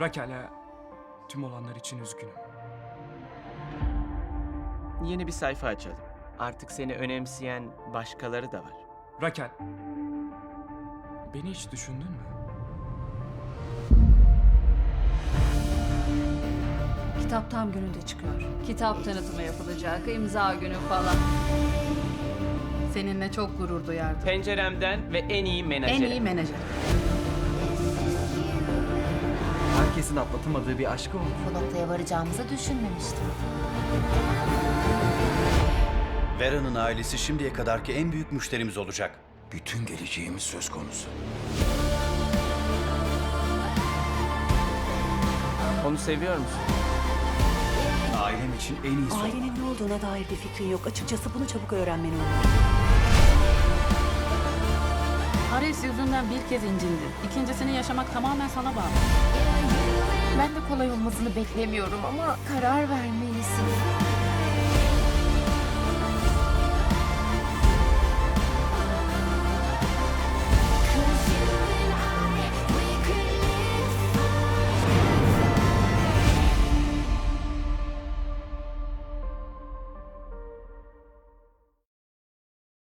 Rakel'e tüm olanlar için üzgünüm. Yeni bir sayfa açalım. Artık seni önemseyen başkaları da var. Rakel, beni hiç düşündün mü? Kitap tam gününde çıkıyor. Kitap tanıtımı yapılacak, imza günü falan. Seninle çok gurur duyardım. Penceremden ve en iyi En menajeri. iyi menajer. Herkesin atlatamadığı bir aşkı oldu. Bu noktaya varacağımızı düşünmemiştim. Vera'nın ailesi şimdiye kadarki en büyük müşterimiz olacak. Bütün geleceğimiz söz konusu. Onu seviyor musun? Ailem için en iyisi olmak. Ailenin ne olduğuna dair bir fikrin yok. Açıkçası bunu çabuk öğrenmeni umuyorum. Paris yüzünden bir kez incindi. İkincisini yaşamak tamamen sana bağlı. Ben de kolay olmasını beklemiyorum ama karar vermelisin.